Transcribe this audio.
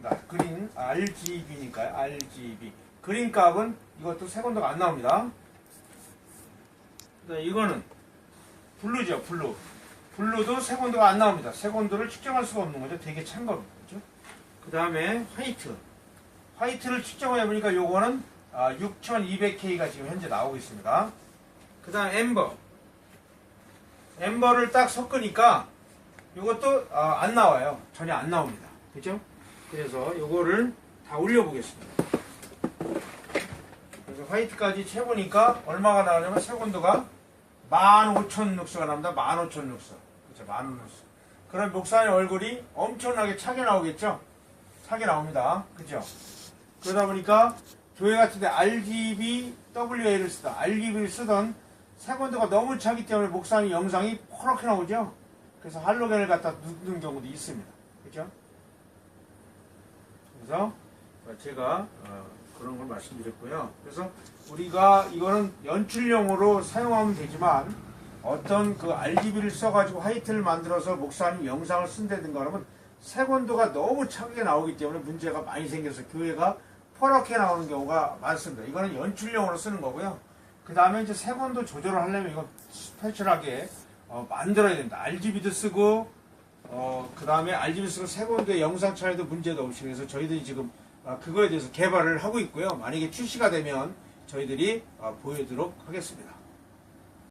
그러니까 그린 RGB니까요. RGB. 그린 값은 이것도 세건도가 안 나옵니다. 그다음에 이거는 블루죠, 블루. 블루도 세건도가 안 나옵니다. 세건도를 측정할 수가 없는 거죠. 되게 찬 겁니다. 그죠? 그 다음에 화이트. 화이트를 측정해 보니까 요거는 아, 6200K가 지금 현재 나오고 있습니다. 그 다음 엠버. 엠버를 딱 섞으니까 이것도 아, 안 나와요. 전혀 안 나옵니다. 그죠? 그래서 요거를 다 올려보겠습니다. 그래서 화이트까지 채보니까 얼마가 나오냐면 세곤도가 15,000 룩스가 나옵니다. 15,000 룩스. 그죠? 15,000 룩스. 그럼 목사님 얼굴이 엄청나게 차게 나오겠죠? 차게 나옵니다. 그죠? 그러다 보니까 교회 같은 데 RGB WA를 쓰다 RGB를 쓰던 세곤도가 너무 차기 때문에 목사님 영상이 퍼렇게 나오죠? 그래서 할로겐을 갖다 넣는 경우도 있습니다. 그죠? 그래서 제가 어, 그런 걸 말씀드렸고요. 그래서 우리가 이거는 연출용으로 사용하면 되지만 어떤 그 RGB를 써가지고 화이트를 만들어서 목사님 영상을 쓴다든가 그러면 색온도가 너무 차게 나오기 때문에 문제가 많이 생겨서 교회가 퍼렇게 나오는 경우가 많습니다. 이거는 연출용으로 쓰는 거고요. 그 다음에 이제 색온도 조절을 하려면 이거 스페셜하게 어, 만들어야 된다. RGB도 쓰고 어, 그 다음에 RGB 쓰고 색온도의 영상 차이도 문제도 없이 그래서 저희들이 지금 아, 그거에 대해서 개발을 하고 있고요. 만약에 출시가 되면 저희들이 아, 보여드리도록 하겠습니다.